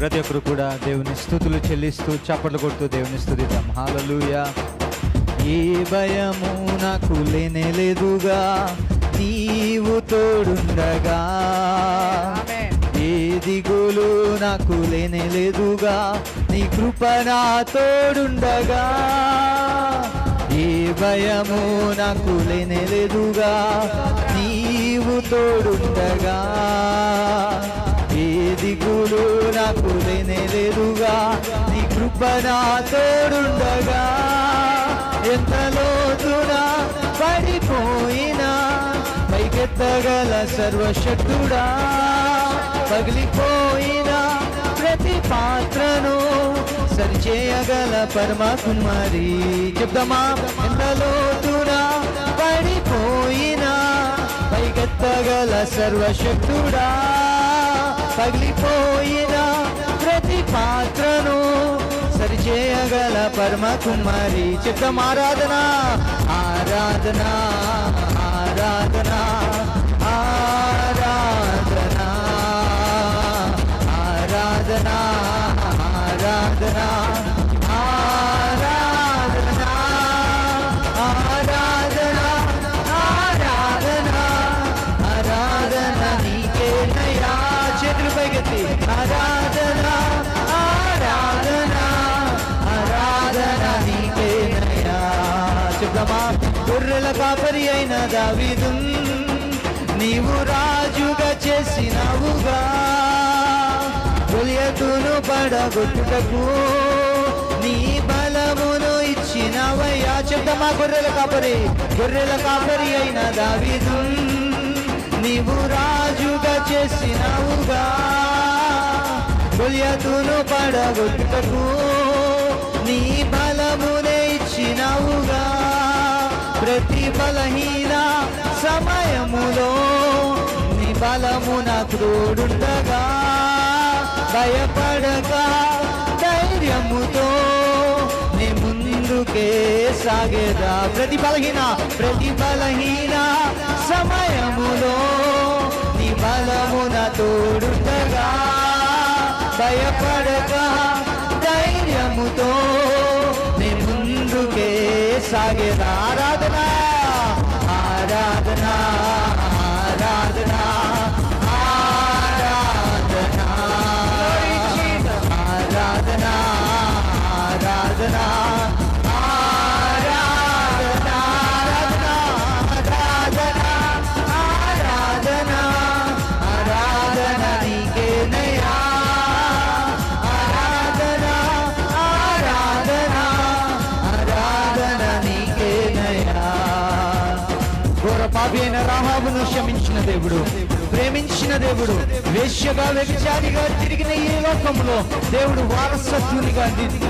ప్రతి ఒక్కరు కూడా దేవుని స్థుతులు చెల్లిస్తూ చప్పట్లు కొడుతూ దేవుని స్థుతిద్దాం. హాలలుయా ఏ భయము నాకు లేనే లేదుగా నీవు తోడుండగా. ఏ దిగులు నాకు లేనే లేదుగా నీ కృప నా తోడుండగా. ఏ భయము నాకు లేనే లేదుగా నీవు తోడుండగా. ఏ దిగులు నాకు లేనేలేదుగా నీ కృప నా తోడుండగా. ఎంత లోతుడా పడిపోయినా పైకెత్తగల సర్వశక్తుడా. పగిలిపోయిన ప్రతి పాత్రను సరిచేయగల పరమ కుమారి చెప్దామా? ఎంత లోతుడా పడిపోయినా పైకెత్తగల సర్వశక్తుడా. పగిలిపోయిన ప్రతి పాత్రను సరిచేయగల పరమ కుమారి. చిత్తం ఆరాధన ఆరాధన ఆరాధన ఆరాధన ఆరాధన ఆరాధన ఆరాధన. చెప్దామా గొర్రెల కాపరి అయిన దావీదు నీవు రాజుగా చేసినావుగా గొలియతును పడగొట్టుటకు నీ బలమును ఇచ్చినవయ్యా. చెప్తామా గొర్రెల కాపరి? గొర్రెల కాపరి అయిన దావీదు నీవు రాజుగా చేసినావుగా గొలియతును పడగొట్టుటకు నీ బల ఇచ్చినావుగా. ప్రతి బలహీన సమయములో నీ బలమున నాకు తోడుండగా. భయపడక ధైర్యముతో నీ ముందుకే సాగేదా. ప్రతి బలహీన ప్రతి బలహీన సమయములో పాపి అయిన రాహాబును క్షమించిన దేవుడు. ప్రేమించిన దేవుడు. వేష్యగా వ్యభిచారిగా తిరిగిన ఈ లోకంలో దేవుడు వారసత్వునిగా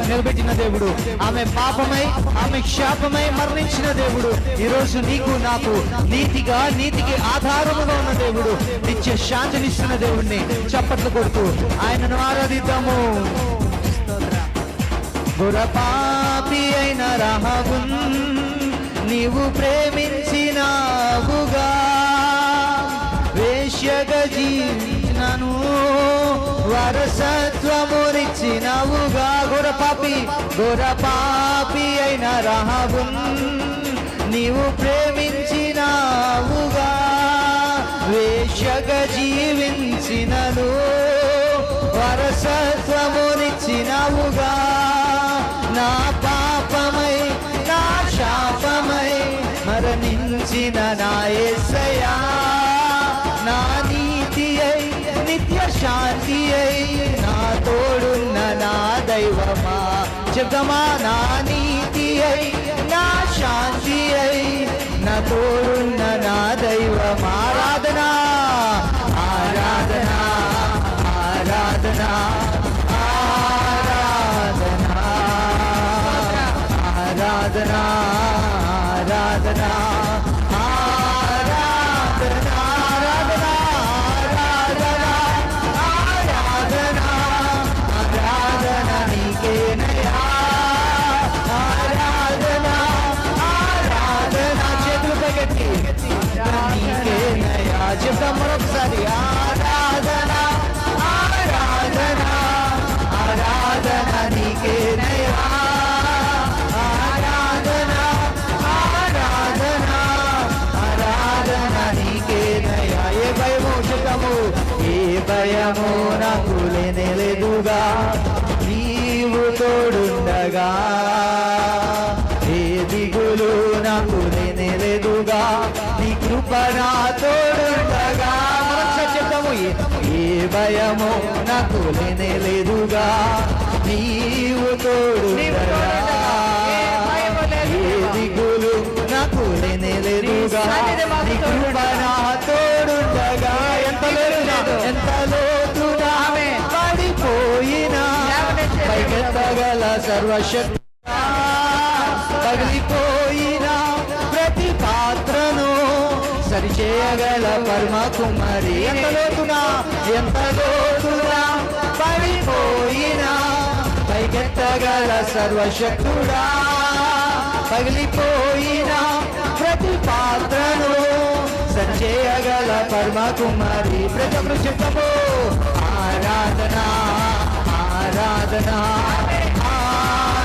నిలబెట్టిన దేవుడు. ఆమె పాపమై ఆమె క్షాపమై మరణించిన దేవుడు. ఈరోజు నీకు నాకు నీతిగా నీతికి ఆధారముగా ఉన్న దేవుడు. నిత్య శాంతినిస్తున్న దేవుడిని చప్పట్లు కొడుతూ ఆయనను ఆరాధిద్దాము. పాపి అయిన రాహబున్ నీవు ప్రేమించి పరసత్వమునిచ్చినవుగా గుర పాపి గుర పాపి అయిన రహవున్ నీవు ప్రేమించినావుగా వేషగ జీవించినను వరసత్వమునిచ్చినవుగా నా పాపమై నా శాపమై మరణించిన నా ఎసయా నా తోడున్న నా దైవమా. చెప్దమా నా నీతి అయి నా శాంతి అయి నా తోడున్న నా దైవం ఆరాధన ఆరాధన ఆరాధన ఆరాధన ఆరాధన ఆరాధన ఆరాధన. భయము నాకు లేనేలేదుగా నీవు తోడుండగా ఏ దిగులు నాకు లేనేలేదుగా నీ కృప నా తోడుండగా చెప్తాము ఏ- భయము నాకు లేనేలేదుగా నీవు తోడుండగా ఏ భయము లేదు ఏ దేవా. దిగులు నాకు లేనేలేదుగా సర్వశక్తి పగిలిపోయిన ప్రతి పాత్రను సరిచేయగల పరమ కుమారి ఎంత లోతునా? ఎంత లోతునా? పడిపోయిన పైకెత్తగల సర్వశక్తుడా? పగిలిపోయిన ప్రతి పాత్రను సరిచేయగల పరమ కుమారి ప్రతి చెప్పము ఆరాధన ఆరాధన ఆరాధన.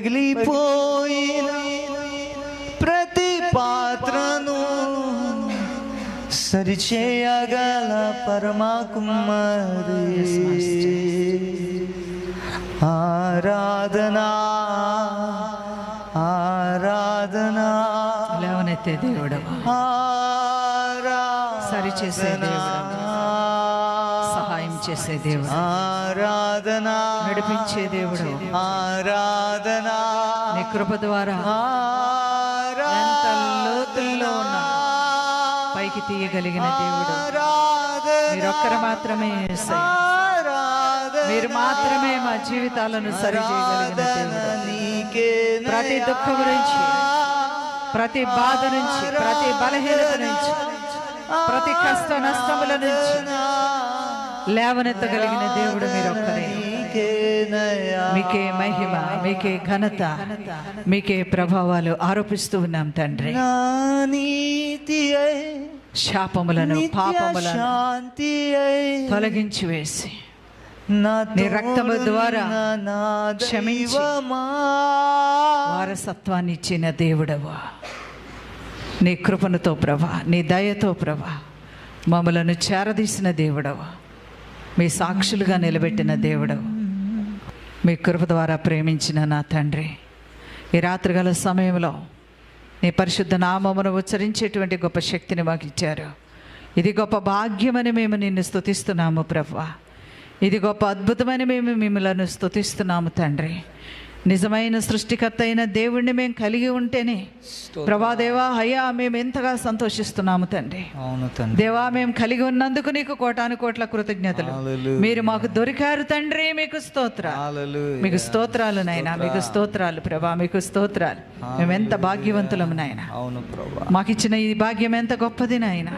పగిలిపోయిన ప్రతి పాత్రను సరిచేయగల పరమా కుమారి ఆరాధనా ఆరాధనా. లేవనెత్తే దేవుడు సరిచేసే దేవుడవు. చేసే దేవుడు. ఆరాధనా. నడిపించే దేవుడు. ఆరాధనా. నీ కృప ద్వారా ఎంత లోతుల్లో ఉన్నా పైకి తీయగలిగిన దేవుడు. మీరొక్కరు మాత్రమే. మీరు మాత్రమే మా జీవితాలను సరి చేయగలిగిన దేవుడు. ప్రతి దుఃఖం నుంచి ప్రతి బాధ నుంచి ప్రతి బలహీనత నుంచి ప్రతి కష్ట నష్టముల నుంచి లేవనెత్తగలిగిన దేవుడు మీరొక్కరే. మీకే మహిమ మీకే ఘనత మీకే ప్రభావాలు ఆరోపిస్తూ ఉన్నాం తండ్రి. శాపములను పాపములను తొలగించి వేసి నా రక్తము ద్వారా క్షమించి. వారసత్వాన్ని ఇచ్చిన దేవుడవా. నీ కృపణతో ప్రభా నీ దయతో ప్రభా మమ్మలను చేరదీసిన దేవుడవా. మీ సాక్షులుగా నిలబెట్టిన దేవుడు. మీ కృప ద్వారా ప్రేమించిన నా తండ్రి. ఈ రాత్రిగల సమయంలో నీ పరిశుద్ధ నామమును ఉచ్చరించేటువంటి గొప్ప శక్తిని మాకు ఇచ్చారు. ఇది గొప్ప భాగ్యమని మేము నిన్ను స్తుతిస్తున్నాము ప్రభా. ఇది గొప్ప అద్భుతమని మేము మిమ్మల్ని స్థుతిస్తున్నాము తండ్రి. నిజమైన సృష్టికర్త అయిన దేవుణ్ణి మేము కలిగి ఉంటేనే ప్రభాదేవా అయ్యా మేము ఎంతగా సంతోషిస్తున్నాము తండ్రి. దేవా మేము కలిగి ఉన్నందుకు నీకు కోటాను కోట్ల కృతజ్ఞతలు. మీరు మాకు దొరికారు తండ్రి మీకు స్తోత్ర. మీకు స్తోత్రాలు నాయన మీకు స్తోత్రాలు. ప్రభా మీకు స్తోత్రాలు. మేము ఎంత భాగ్యవంతులము నాయన. ప్రభా. మాకు ఇచ్చిన ఈ భాగ్యం ఎంత గొప్పది నాయన.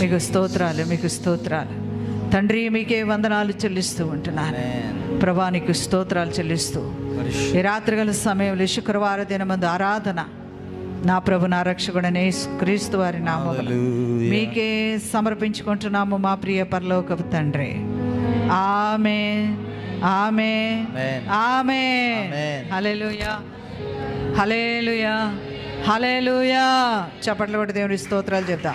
మీకు స్తోత్రాలు మీకు స్తోత్రాలు. తండ్రి మీకే వందనాలు చెల్లిస్తూ ఉంటున్నాను. ప్రభా నీకు స్తోత్రాలు చెల్లిస్తూ ఈ రాత్రిగల సమయంలో శుక్రవార దినమందు ఆరాధన. నా ప్రభు నా రక్షకుడనే క్రీస్తు వారి నామములో. Hallelujah. మీకే సమర్పించుకుంటున్నాము మా ప్రియ పరలోకపు తండ్రి. ఆమె ఆమె. ఆమె. హల్లెలూయా. హల్లెలూయా. హల్లెలూయా. చప్పట్లు కొట్టి దేవుని స్తోత్రాలు చెప్తా.